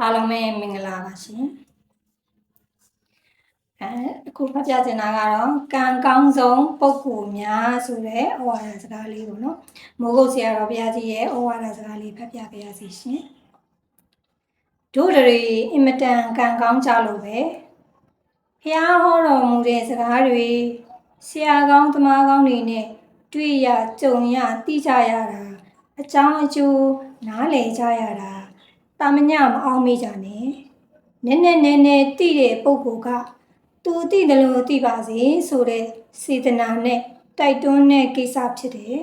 အားလုံးပဲမင်္ဂလာပါရှင်အဲအခုဖတ်ပြချင်တာကတော့ကံကောင်းဆုံးပုဂ္ဂိုလ်များဆိုတဲ့ဩဝါဒစကားလေးပေါ့နော်မိုးကုတ်ဆရာတော်ဘုရားကြီးရဲ့ဩဝါဒစကားလေးဖတ်ပြပါရစေရှင်တို့တွေအင်မတန်ကံကောင်းကြလို့ပဲဖះဟောတော်မူတဲ့စကားတွေဆရာကောင်းသမားကောင်းတွေနဲ့တွေ့ရကြုံရသိကြရတာအကြောင်းအကျိုးနားလည်ကြရတာ တာမညမအောင်မေးကြနဲ့နည်းနည်းနည်းနည်းတိတဲ့ပုံကိုကသူတိတယ်လို့တိပါစေဆိုတဲ့စေတနာနဲ့တိုက်တွန်းတဲ့ကိစ္စဖြစ်တယ်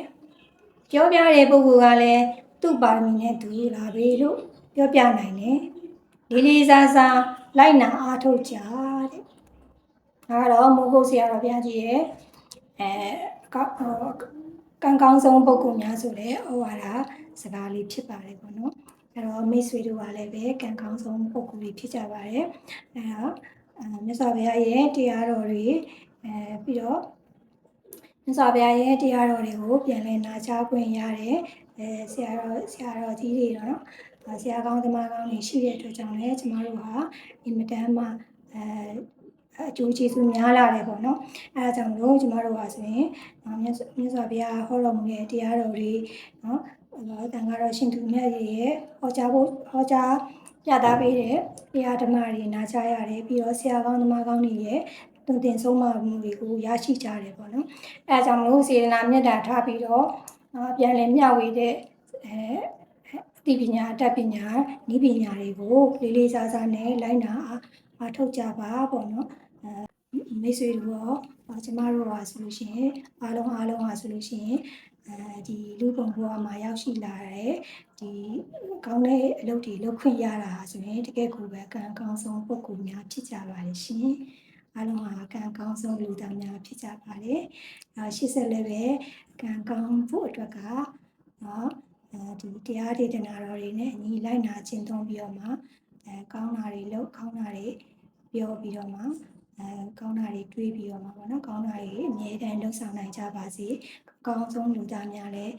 ပြောပြတဲ့ပုံကလည်းသူ့ပါရမီနဲ့သူလာပြီလို့ပြောပြနိုင်တယ်လေးလေးစားစားလိုက်နာအားထုတ်ကြတဲ့ဒါကတော့မိုးကုတ်ဆရာတော်ဘုရားကြီးရဲ့အဲကောင်းကံကောင်းဆုံးပုဂ္ဂိုလ်များဆိုတဲ့ဩဝါဒစကားလေးဖြစ်ပါတယ်ပေါ့နော် အဲ့တော့မိတ်ဆွေတို့ကလည်းပဲကံကောင်းဆုံးပုံကူတွေဖြစ်ကြပါတယ်အဲ့တော့အဲမြတ်စွာဘုရားရဲ့တရားတော်တွေအဲပြီးတော့မြတ်စွာဘုရားရဲ့တရားတော်တွေကိုပြန်လည်နာကြားခွင့်ရတယ်အဲဆရာတော်ဆရာတော်ကြီးတွေတော့နော်ဆရာကောင်းသမားကောင်းတွေရှိတဲ့အတွက်ကြောင့်လည်းကျမတို့ဟာအင်မတန်မှအဲအကျိုးကျေးဇူးများလာတယ်ပေါ့နော်အဲဒါကြောင့်မလို့ကျမတို့ဟာဆိုရင်မြတ်မြတ်စွာဘုရားဟောတော်မူတဲ့တရားတော်တွေနော် တော့တန်ကတော့ရှင်သူမြတ်ကြီးရဲ့ဟောကြားဖို့ဟောကြားပြသပေးတဲ့တရားဓမ္မတွေနာကြားရတယ်ပြီးတော့ဆရာကောင်းသမားကောင်းတွေရဲ့တုံတင်ဆုံးမမှုတွေကိုရရှိကြတယ်ပေါ့နော်အဲဒါကြောင့်မလို့စေတနာမြတ်တာထားပြီးတော့ပြန်လည်မျှဝေတဲ့အဲအသိပညာအတတ်ပညာဤပညာတွေကိုလေးလေးစားစားနဲ့လိုက်နာအားထုတ်ကြပါပေါ့နော်အဲ မိတ်ဆွေတို့ရောကျမတို့ဟာဆိုလို့ရှိရင်အားလုံးအားလုံးဟာဆိုလို့ရှိရင်အဲဒီလူပုံဘဝမှာရောက်ရှိလာတဲ့ဒီကောင်းတဲ့အလုပ်တွေလုပ်ခွင့်ရတာဆိုရင်တကယ်ကိုပဲကံကောင်းဆုံးပုဂ္ဂိုလ်များဖြစ်ကြပါလိမ့်ရှင်အားလုံးဟာကံကောင်းဆုံးလူသားများဖြစ်ကြပါလေအဲရှေ့ဆက်လည်းပဲကံကောင်းဖို့အတွက်ကနော်အဲဒီတရားဒေသနာတော်တွေနဲ့အညီလိုက်နာခြင်းသုံးပြီးတော့မှအဲကောင်းတာတွေလုပ်ကောင်းတာတွေပြောပြီးတော့မှ အဲကောင်းတာတွေတွေးပြီးတော့မှပေါ့နော်ကောင်းတာတွေအမြဲတမ်းလုပ်ဆောင်နိုင်ကြပါစေအကောင်းဆုံးလူသားများလည်း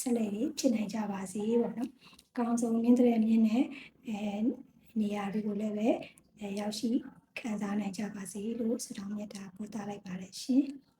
ဆက်လက်ပြီးဖြစ်နိုင်ကြပါစေပေါ့နော်အကောင်းဆုံးနင်းတဲ့မြင်းနဲ့အဲနေရာတွေကိုလည်းပဲအဲရောက်ရှိခံစားနိုင်ကြပါစေလို့ဆုတောင်းမြတ်တာပို့သလိုက်ပါတယ်ရှင်။